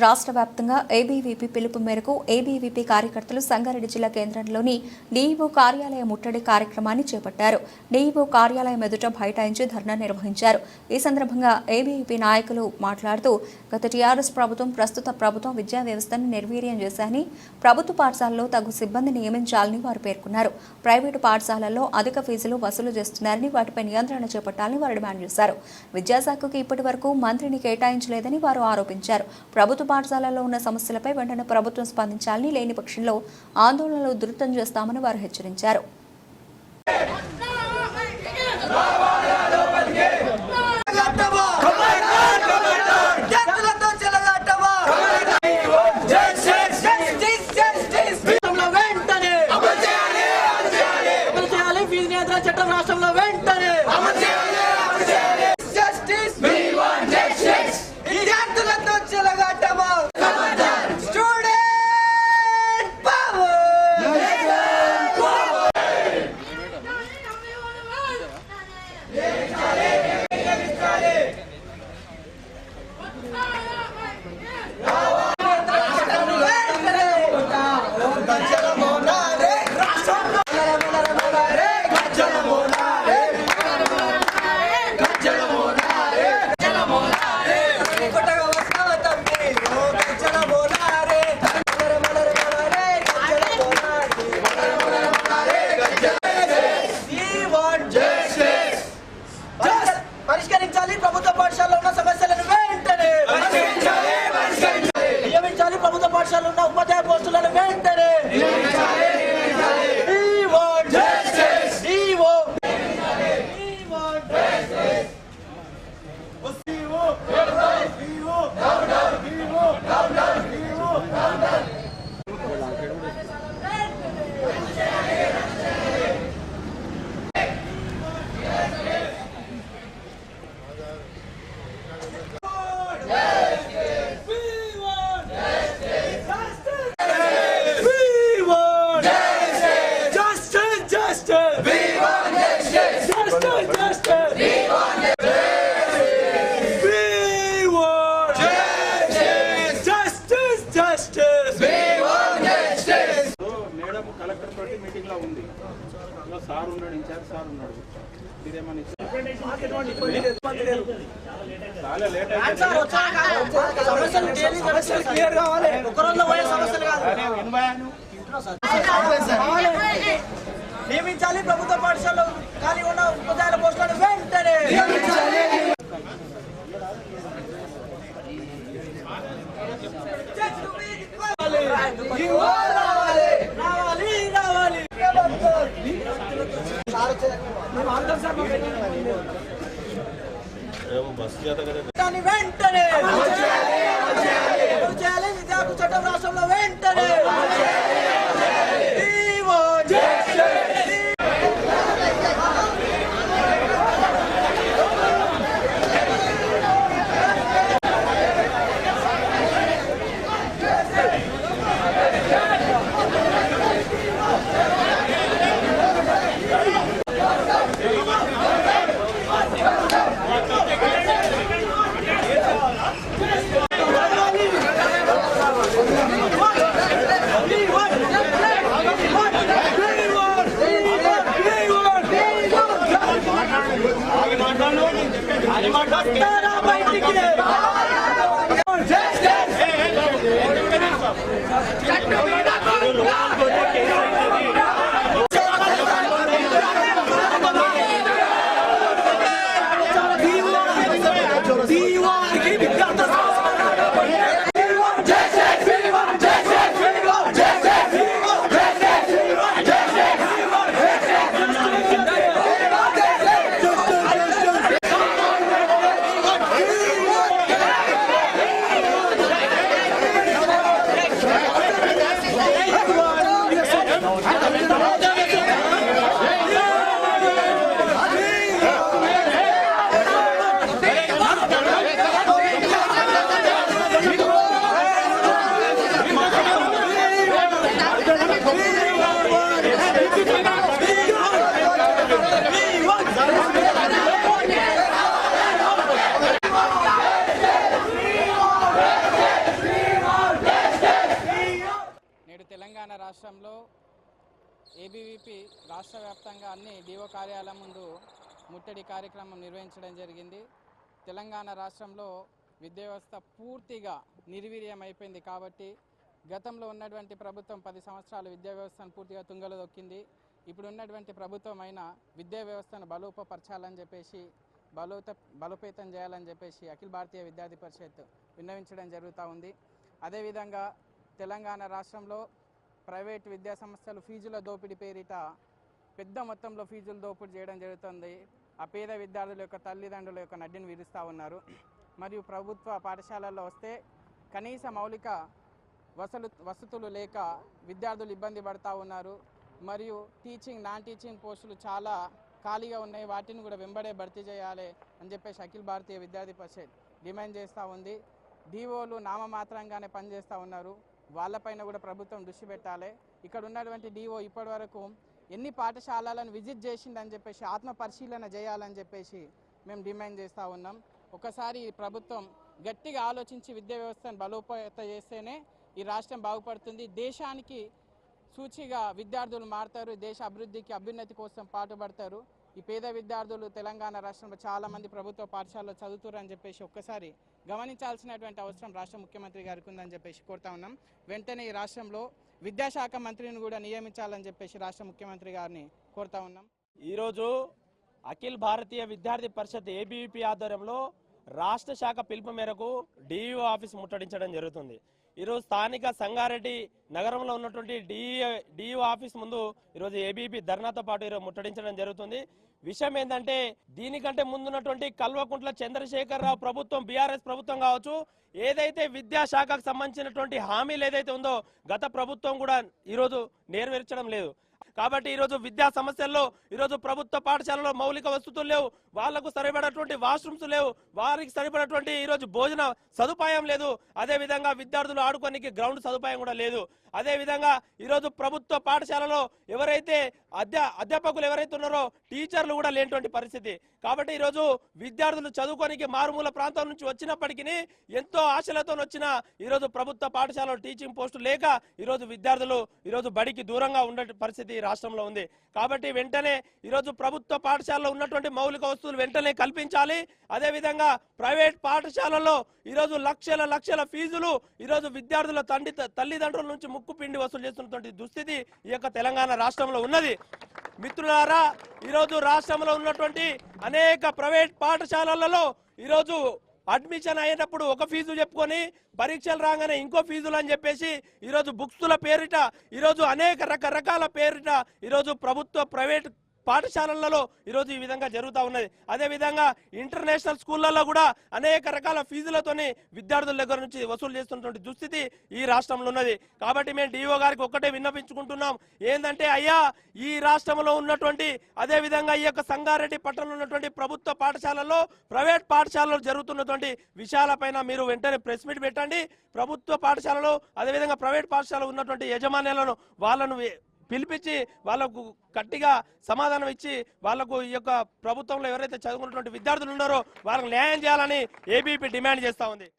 రాష్ట్ర వ్యాప్తంగా ఏబీవీపీ పిలుపు మేరకు ఏబీవీపీ కార్యకర్తలు సంగారెడ్డి జిల్లా కేంద్రంలోని డీఈఓ కార్యాలయ ముట్టడి కార్యక్రమాన్ని చేపట్టారు. డీఈఓ కార్యాలయం ఎదుట బైఠాయించి ధర్నా నిర్వహించారు. ఈ సందర్భంగా ఏబీవీపీ నాయకులు మాట్లాడుతూ గత టీఆర్ఎస్ ప్రభుత్వం ప్రస్తుత ప్రభుత్వం విద్యా వ్యవస్థను నిర్వీర్యం చేశారని ప్రభుత్వ పాఠశాలలో తగు సిబ్బంది నియమించాలని వారు పేర్కొన్నారు. ప్రైవేటు పాఠశాలల్లో అధిక ఫీజులు వసూలు చేస్తున్నారని వాటిపై నియంత్రణ చేపట్టాలని వారు డిమాండ్ చేశారు. విద్యాశాఖకు ఇప్పటి వరకు మంత్రిని కేటాయించలేదని వారు ఆరోపించారు. ప్రభుత్వ పాఠశాలల్లో ఉన్న సమస్యలపై వెంటనే ప్రభుత్వం స్పందించాలని లేని పక్షంలో ఆందోళనలు ఉధృతం చేస్తామని వారు హెచ్చరించారు. సార్ ఉన్నాడు ఇన్ఛార్జ్ సార్ ఉన్నాడు. ఇచ్చారు? చాలా లేట్ కాదు. నియమించాలి ప్రభుత్వ పాఠశాలలో ఖాళీ ఉన్న ఉపాధ్యాయుల పోస్టులను వెంటనే. రావాలి వెంటనే! రాష్ట్రంలో వెంటనే! Tránh đường đi đã రాష్ట్రంలో ఏబీవీపీ రాష్ట్ర వ్యాప్తంగా అన్ని డిఓ కార్యాలయం ముందు ముట్టడి కార్యక్రమం నిర్వహించడం జరిగింది. తెలంగాణ రాష్ట్రంలో విద్యా వ్యవస్థ పూర్తిగా నిర్వీర్యం అయిపోయింది కాబట్టి గతంలో ఉన్నటువంటి ప్రభుత్వం పది సంవత్సరాలు విద్యా వ్యవస్థను పూర్తిగా తుంగలు దొక్కింది. ఇప్పుడు ఉన్నటువంటి ప్రభుత్వం అయిన విద్యా వ్యవస్థను బలోపపరచాలని చెప్పేసి బలోత బలోపేతం చేయాలని చెప్పేసి అఖిల భారతీయ విద్యార్థి పరిషత్ విన్నవించడం జరుగుతూ ఉంది. అదేవిధంగా తెలంగాణ రాష్ట్రంలో ప్రైవేట్ విద్యాసంస్థలు ఫీజుల దోపిడీ పేరిట పెద్ద మొత్తంలో ఫీజులు దోపిడీ చేయడం జరుగుతుంది. ఆ పేద విద్యార్థుల యొక్క తల్లిదండ్రుల యొక్క నడ్డిని విరుస్తూ ఉన్నారు. మరియు ప్రభుత్వ పాఠశాలల్లో వస్తే కనీస మౌలిక వసలు వసతులు లేక విద్యార్థులు ఇబ్బంది పడతా ఉన్నారు. మరియు టీచింగ్ నాన్ టీచింగ్ పోస్టులు చాలా ఖాళీగా ఉన్నాయి. వాటిని కూడా వెంబడే భర్తీ చేయాలి అని చెప్పేసి అఖిల భారతీయ విద్యార్థి పరిషత్ డిమాండ్ చేస్తూ ఉంది. డిఓలు నామమాత్రంగానే పనిచేస్తూ ఉన్నారు. వాళ్ళపైన కూడా ప్రభుత్వం దృష్టి పెట్టాలి. ఇక్కడ ఉన్నటువంటి డిఓ ఇప్పటివరకు ఎన్ని పాఠశాలలను విజిట్ చేసిందని చెప్పేసి ఆత్మ పరిశీలన చేయాలని చెప్పేసి మేము డిమాండ్ చేస్తూ ఉన్నాం. ఒకసారి ప్రభుత్వం గట్టిగా ఆలోచించి విద్యా వ్యవస్థను బలోపేత చేస్తేనే ఈ రాష్ట్రం బాగుపడుతుంది. దేశానికి సూచిగా విద్యార్థులు మారుతారు దేశ అభివృద్ధికి అభ్యున్నతి కోసం పాటుపడతారు. ఈ పేద విద్యార్థులు తెలంగాణ రాష్ట్రంలో చాలా మంది ప్రభుత్వ పాఠశాలలో చదువుతారని చెప్పేసి ఒక్కసారి గమనించాల్సినటువంటి అవసరం రాష్ట్ర ముఖ్యమంత్రి గారికి ఉందని చెప్పేసి కోరుతా ఉన్నాం. వెంటనే ఈ రాష్ట్రంలో విద్యాశాఖ మంత్రిని కూడా నియమించాలని చెప్పేసి రాష్ట్ర ముఖ్యమంత్రి గారిని కోరుతా ఉన్నాం. ఈరోజు అఖిల్ భారతీయ విద్యార్థి పరిషత్ ఏబీవీపీ ఆధ్వర్యంలో రాష్ట్ర శాఖ పిలుపు మేరకు డిఈఓ ఆఫీస్ ముట్టడించడం జరుగుతుంది. ఈరోజు స్థానిక సంగారెడ్డి నగరంలో ఉన్నటువంటి డిఈ డిఈఓ ఆఫీస్ ముందు ఈరోజు ఏబీపీ ధర్నాతో పాటు ఈరోజు ముట్టడించడం జరుగుతుంది. విషయం ఏంటంటే దీనికంటే ముందున్నటువంటి కల్వకుంట్ల చంద్రశేఖరరావు ప్రభుత్వం బీఆర్ఎస్ ప్రభుత్వం కావచ్చు ఏదైతే విద్యాశాఖకు సంబంధించినటువంటి హామీలు ఏదైతే ఉందో గత ప్రభుత్వం కూడా ఈరోజు నెరవేర్చడం లేదు. కాబట్టి ఈరోజు విద్యా సమస్యల్లో ఈరోజు ప్రభుత్వ పాఠశాలలో మౌలిక వసతులు లేవు వాళ్ళకు సరిపడేటువంటి వాష్రూమ్స్ లేవు వారికి సరిపడేటువంటి ఈరోజు భోజన సదుపాయం లేదు. అదే విధంగా విద్యార్థులు ఆడుకోనికి గ్రౌండ్ సదుపాయం కూడా లేదు. అదేవిధంగా ఈరోజు ప్రభుత్వ పాఠశాలలో ఎవరైతే అధ్యా అధ్యాపకులు ఎవరైతే ఉన్నారో టీచర్లు కూడా లేనటువంటి పరిస్థితి. కాబట్టి ఈరోజు విద్యార్థులు చదువుకోనికి మారుమూల ప్రాంతం నుంచి వచ్చినప్పటికీ ఎంతో ఆశలతో వచ్చిన ఈరోజు ప్రభుత్వ పాఠశాలలో టీచింగ్ పోస్టు లేక ఈరోజు విద్యార్థులు ఈరోజు బడికి దూరంగా ఉండే పరిస్థితి ఈ రాష్ట్రంలో ఉంది. కాబట్టి వెంటనే ఈరోజు ప్రభుత్వ పాఠశాలలో ఉన్నటువంటి మౌలిక వస్తువులు వెంటనే కల్పించాలి. అదే విధంగా ప్రైవేట్ పాఠశాలల్లో ఈరోజు లక్షల లక్షల ఫీజులు ఈరోజు విద్యార్థుల తండ్రి తల్లిదండ్రుల నుంచి ముక్కు పిండి వసూలు చేస్తున్నటువంటి దుస్థితి ఈ యొక్క తెలంగాణ రాష్ట్రంలో ఉన్నది. మిత్రులారా ఈరోజు రాష్ట్రంలో ఉన్నటువంటి అనేక ప్రైవేట్ పాఠశాలలలో ఈరోజు అడ్మిషన్ అయ్యేటప్పుడు ఒక ఫీజు చెప్పుకొని పరీక్షలు రాగానే ఇంకో ఫీజులు అని చెప్పేసి ఈరోజు బుక్స్ల పేరిట ఈరోజు అనేక రకరకాల పేరిట ఈరోజు ప్రభుత్వ ప్రైవేట్ పాఠశాలలలో ఈరోజు ఈ విధంగా జరుగుతూ ఉన్నది. అదే విధంగా ఇంటర్నేషనల్ స్కూళ్ళల్లో కూడా అనేక రకాల ఫీజులతోని విద్యార్థుల దగ్గర నుంచి వసూలు చేస్తున్నటువంటి దుస్థితి ఈ రాష్ట్రంలో ఉన్నది. కాబట్టి మేము డిఓ గారికి ఒక్కటే విన్నపించుకుంటున్నాం ఏంటంటే అయ్యా ఈ రాష్ట్రంలో ఉన్నటువంటి అదే విధంగా ఈ యొక్క సంగారెడ్డి పట్టణంలో ఉన్నటువంటి ప్రభుత్వ పాఠశాలల్లో ప్రైవేట్ పాఠశాలలో జరుగుతున్నటువంటి విషయాలపైన మీరు వెంటనే ప్రెస్ మీట్ పెట్టండి. ప్రభుత్వ పాఠశాలలో అదేవిధంగా ప్రైవేట్ పాఠశాలలో ఉన్నటువంటి యజమానులను వాళ్ళను పిలిపించి వాళ్ళకు గట్టిగా సమాధానం ఇచ్చి వాళ్ళకు ఈ యొక్క ప్రభుత్వంలో ఎవరైతే చదువుకున్నటువంటి విద్యార్థులు ఉన్నారో వాళ్ళకి న్యాయం చేయాలని ఏబీపీ డిమాండ్ చేస్తా ఉంది.